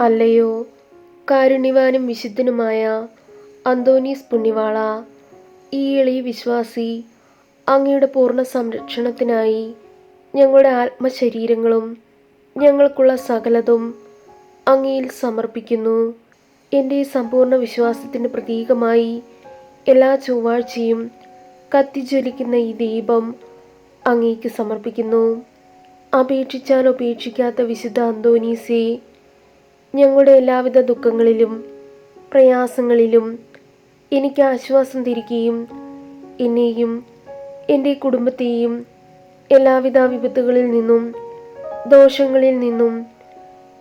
അല്ലയോ? കാരുണ്യവാനും വിശുദ്ധനുമായ അന്തോനീസ് പുണ്യവാള ഈ എളിയ വിശ്വാസി അങ്ങയുടെ പൂർണ സംരക്ഷണത്തിനായി ഞങ്ങളുടെ ആത്മശരീരങ്ങളും ഞങ്ങൾക്കുള്ള സകലതും അങ്ങയിൽ സമർപ്പിക്കുന്നു. എന്റെ സമ്പൂർണ വിശ്വാസത്തിന്റെ പ്രതീകമായി എല്ലാ ചൊവ്വാഴ്ചയും കത്തിജ്വലിക്കുന്ന ഈ ദീപം അങ്ങേക്ക് സമർപ്പിക്കുന്നു. അപേക്ഷിച്ചാൽ ഉപേക്ഷിക്കാത്ത വിശുദ്ധ അന്തോനീസേ ഞങ്ങളുടെ എല്ലാവിധ ദുഃഖങ്ങളിലും പ്രയാസങ്ങളിലും എനിക്ക് ആശ്വാസം തിരിക്കുകയും എന്നെയും എന്റെ കുടുംബത്തെയും എല്ലാവിധ വിപത്തുകളിൽ നിന്നും ദോഷങ്ങളിൽ നിന്നും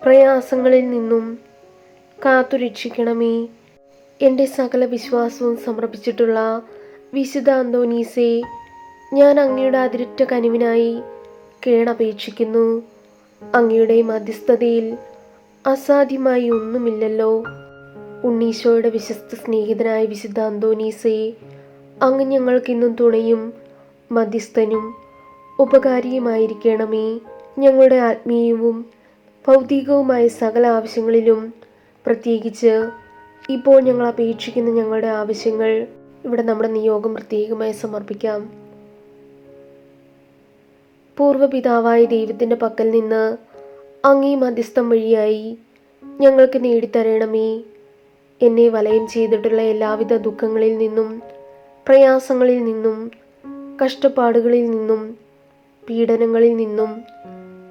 പ്രയാസങ്ങളിൽ നിന്നും കാത്തുരക്ഷിക്കണമേ. എന്റെ സകല വിശ്വാസവും സമർപ്പിച്ചിട്ടുള്ള വിശുദ്ധ അന്തോനീസെ ഞാൻ അങ്ങയുടെ അതിരുറ്റ കനിവിനായി കേണപേക്ഷിക്കുന്നു അങ്ങയുടെ മധ്യസ്ഥതയിൽ അസാധ്യമായി ഒന്നുമില്ലല്ലോ ഉണ്ണീശോയുടെ വിശ്വസ്ത സ്നേഹിതനായ വിശുദ്ധ അന്തോനീസയെ അങ്ങ് ഞങ്ങൾക്കിന്നും തുണയും മധ്യസ്ഥനും ഉപകാരിയുമായിരിക്കണമേ. ഞങ്ങളുടെ ആത്മീയവും ഭൗതികവുമായ സകല ആവശ്യങ്ങളിലും പ്രത്യേകിച്ച് ഇപ്പോൾ ഞങ്ങൾ അപേക്ഷിക്കുന്ന ഞങ്ങളുടെ ആവശ്യങ്ങൾ ഇവിടെ നമ്മുടെ നിയോഗം പ്രത്യേകമായി സമർപ്പിക്കാം. പൂർവപിതാവായ ദൈവത്തിന്റെ പക്കൽ നിന്ന് അങ്ങേ മധ്യസ്ഥം വഴിയായി ഞങ്ങൾക്ക് നേടിത്തരണമേ. എന്നെ വലയം ചെയ്തിട്ടുള്ള എല്ലാവിധ ദുഃഖങ്ങളിൽ നിന്നും പ്രയാസങ്ങളിൽ നിന്നും കഷ്ടപ്പാടുകളിൽ നിന്നും പീഡനങ്ങളിൽ നിന്നും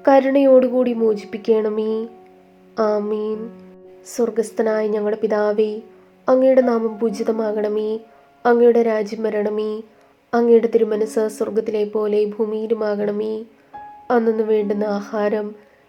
കരുണയോടുകൂടി മോചിപ്പിക്കണമേ. ആമീൻ. സ്വർഗസ്ഥനായ ഞങ്ങളുടെ പിതാവേ അങ്ങയുടെ നാമം പൂജിതമാകണമേ. അങ്ങയുടെ രാജ്യം വരണമേ. അങ്ങയുടെ തിരുമനസ് സ്വർഗത്തിലെ പോലെ ഭൂമിയിലുമാകണമേ. അന്നു വേണ്ടുന്ന ആഹാരം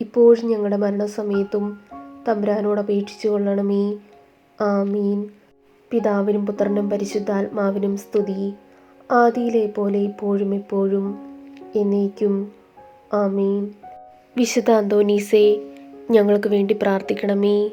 ഇപ്പോഴും ഞങ്ങളുടെ മരണസമയത്തും തമ്പുരാനോട് അപേക്ഷിച്ചു കൊള്ളണമേ ആമീൻ. പിതാവിനും പുത്രനും പരിശുദ്ധാത്മാവിനും സ്തുതി. ആദിയിലെ പോലെ ഇപ്പോഴും എപ്പോഴും എന്നേക്കും. ആമീൻ. വിശുദ്ധ അന്തോനീസെ ഞങ്ങൾക്ക് വേണ്ടി പ്രാർത്ഥിക്കണമേ.